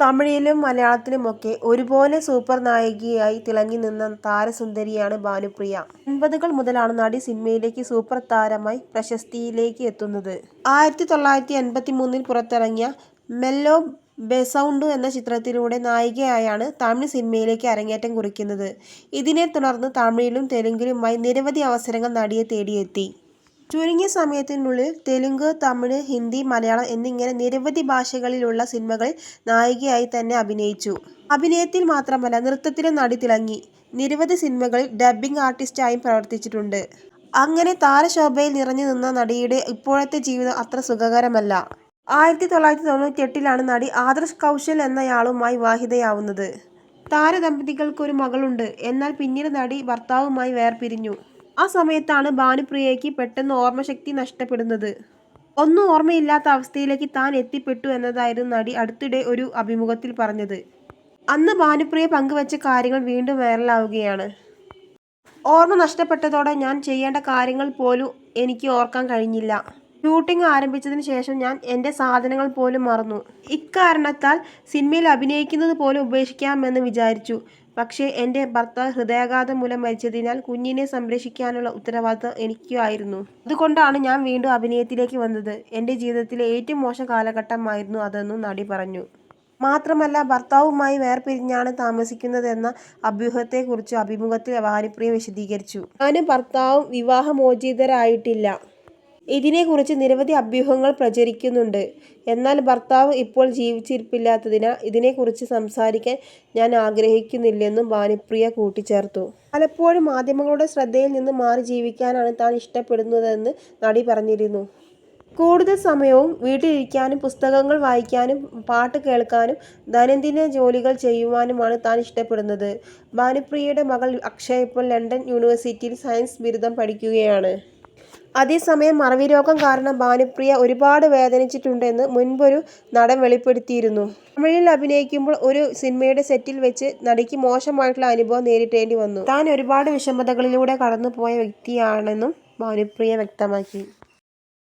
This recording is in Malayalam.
തമിഴിലും മലയാളത്തിലുമൊക്കെ ഒരുപോലെ സൂപ്പർ നായികയായി തിളങ്ങി നിന്ന താരസുന്ദരിയാണ് ഭാനുപ്രിയ. എൺപതുകൾ മുതലാണ് നടി സിനിമയിലേക്ക് സൂപ്പർ താരമായി പ്രശസ്തിയിലേക്ക് എത്തുന്നത്. ആയിരത്തി തൊള്ളായിരത്തി എൺപത്തി മൂന്നിൽ പുറത്തിറങ്ങിയ മെല്ലോ ബെസൗണ്ടു എന്ന ചിത്രത്തിലൂടെ നായികയായാണ് തമിഴ് സിനിമയിലേക്ക് അരങ്ങേറ്റം കുറിക്കുന്നത്. ഇതിനെ തുടർന്ന് തമിഴിലും തെലുങ്കിലുമായി നിരവധി അവസരങ്ങൾ നടിയെ തേടിയെത്തി. ചുരുങ്ങിയ സമയത്തിനുള്ളിൽ തെലുങ്ക്, തമിഴ്, ഹിന്ദി, മലയാളം എന്നിങ്ങനെ നിരവധി ഭാഷകളിലുള്ള സിനിമകളിൽ നായികയായി തന്നെ അഭിനയിച്ചു. അഭിനയത്തിൽ മാത്രമല്ല നൃത്തത്തിലും നടി തിളങ്ങി. നിരവധി സിനിമകളിൽ ഡബ്ബിംഗ് ആർട്ടിസ്റ്റായും പ്രവർത്തിച്ചിട്ടുണ്ട്. അങ്ങനെ താരശോഭയിൽ നിറഞ്ഞു നിന്ന നടിയുടെ ഇപ്പോഴത്തെ ജീവിതം അത്ര സുഖകരമല്ല. ആയിരത്തി തൊള്ളായിരത്തി തൊണ്ണൂറ്റി എട്ടിലാണ് നടി ആദർശ് കൗശൽ എന്നയാളുമായി വിവാഹിതയാവുന്നത്. താരദമ്പതികൾക്കൊരു മകളുണ്ട്. എന്നാൽ പിന്നീട് നടി ഭർത്താവുമായി വേർപിരിഞ്ഞു. ആ സമയത്താണ് ഭാനുപ്രിയയ്ക്ക് പെട്ടെന്ന് ഓർമ്മശക്തി നഷ്ടപ്പെടുന്നത്. ഒന്നും ഓർമ്മയില്ലാത്ത അവസ്ഥയിലേക്ക് താൻ എത്തിപ്പെട്ടു എന്നതായിരുന്നു നടി അടുത്തിടെ ഒരു അഭിമുഖത്തിൽ പറഞ്ഞത്. അന്ന് ഭാനുപ്രിയ പങ്കുവച്ച കാര്യങ്ങൾ വീണ്ടും വൈറലാവുകയാണ്. ഓർമ്മ നഷ്ടപ്പെട്ടതോടെ ഞാൻ ചെയ്യേണ്ട കാര്യങ്ങൾ പോലും എനിക്ക് ഓർക്കാൻ കഴിഞ്ഞില്ല. ഷൂട്ടിങ് ആരംഭിച്ചതിന് ശേഷം ഞാൻ എന്റെ സാധനങ്ങൾ പോലും മറന്നു. ഇക്കാരണത്താൽ സിനിമയിൽ അഭിനയിക്കുന്നത് പോലും ഉപേക്ഷിക്കാമെന്ന് വിചാരിച്ചു. പക്ഷേ എന്റെ ഭർത്താവ് ഹൃദയാഘാതം മൂലം മരിച്ചതിനാൽ കുഞ്ഞിനെ സംരക്ഷിക്കാനുള്ള ഉത്തരവാദിത്തം എനിക്കായിരുന്നു. അതുകൊണ്ടാണ് ഞാൻ വീണ്ടും അഭിനയത്തിലേക്ക് വന്നത്. എന്റെ ജീവിതത്തിലെ ഏറ്റവും മോശം കാലഘട്ടമായിരുന്നു അതെന്നും നടി പറഞ്ഞു. മാത്രമല്ല ഭർത്താവുമായി വേർപിരിഞ്ഞാണ് താമസിക്കുന്നതെന്ന അഭ്യൂഹത്തെക്കുറിച്ച് അഭിമുഖത്തിൽ വാനിപ്രിയ വിശദീകരിച്ചു. ഞാനും ഭർത്താവും വിവാഹമോചിതരായിട്ടില്ല. ഇതിനെക്കുറിച്ച് നിരവധി അഭ്യൂഹങ്ങൾ പ്രചരിക്കുന്നുണ്ട്. എന്നാൽ ഭർത്താവ് ഇപ്പോൾ ജീവിച്ചിരിപ്പില്ലാത്തതിനാൽ ഇതിനെക്കുറിച്ച് സംസാരിക്കാൻ ഞാൻ ആഗ്രഹിക്കുന്നില്ലെന്നും ഭാനുപ്രിയ കൂട്ടിച്ചേർത്തു. പലപ്പോഴും മാധ്യമങ്ങളുടെ ശ്രദ്ധയിൽ നിന്ന് മാറി ജീവിക്കാനാണ് താൻ ഇഷ്ടപ്പെടുന്നതെന്ന് നടി പറഞ്ഞിരുന്നു. കൂടുതൽ സമയവും വീട്ടിലിരിക്കാനും പുസ്തകങ്ങൾ വായിക്കാനും പാട്ട് കേൾക്കാനും ദൈനംദിന ജോലികൾ ചെയ്യുവാനുമാണ് താൻ ഇഷ്ടപ്പെടുന്നത്. ഭാനുപ്രിയയുടെ മകൾ അക്ഷയ ഇപ്പോൾ ലണ്ടൻ യൂണിവേഴ്സിറ്റിയിൽ സയൻസ് ബിരുദം പഠിക്കുകയാണ്. അതേസമയം മറവിരോഗം കാരണം ഭാനുപ്രിയ ഒരുപാട് വേദനിച്ചിട്ടുണ്ടെന്ന് മുൻപൊരു നടൻ വെളിപ്പെടുത്തിയിരുന്നു. തമിഴിൽ അഭിനയിക്കുമ്പോൾ ഒരു സിനിമയുടെ സെറ്റിൽ വെച്ച് നടിക്ക് മോശമായിട്ടുള്ള അനുഭവം നേരിടേണ്ടി വന്നു. താൻ ഒരുപാട് വിഷമതകളിലൂടെ കടന്നുപോയ വ്യക്തിയാണെന്നും ഭാനുപ്രിയ വ്യക്തമാക്കി.